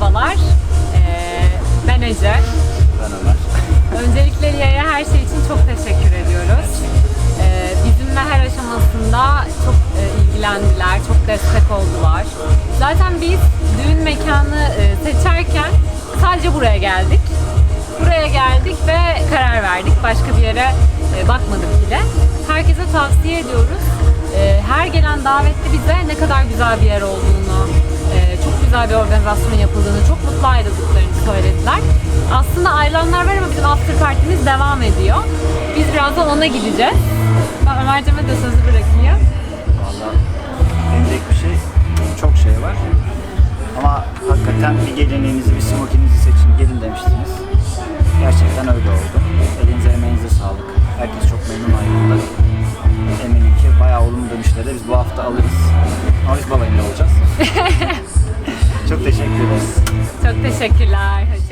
Merhabalar. Ee, ben Ece. Ben Ömer. Öncelikle Lia'ya her şey için çok teşekkür ediyoruz. Ee, bizimle her aşamasında çok e, ilgilendiler, çok destek oldular. Zaten biz düğün mekanı e, seçerken sadece buraya geldik. Buraya geldik ve karar verdik. Başka bir yere e, bakmadık bile. Herkese tavsiye ediyoruz. E, her gelen davetli bize ne kadar güzel bir yer olduğunu, güzel bir organizasyon yapıldığını, çok mutlu ayrıldıklarını söylediler. Aslında ayrılanlar var ama bizim after partimiz devam ediyor. Biz birazdan ona gideceğiz. Ben Ömer'cime de sözü bırakayım. Valla denecek bir şey çok şey var. Ama hakikaten bir gelinliğinizi, bir smokinizi seçin, gelin demiştiniz. Gerçekten öyle oldu. Elinize emeğinize sağlık. Herkes çok memnun ayrıldı. Eminim ki bayağı olumlu dönüşleri de biz bu hafta alırız. Ama biz balayında olacağız. teşekkürler. Hoşçakalın.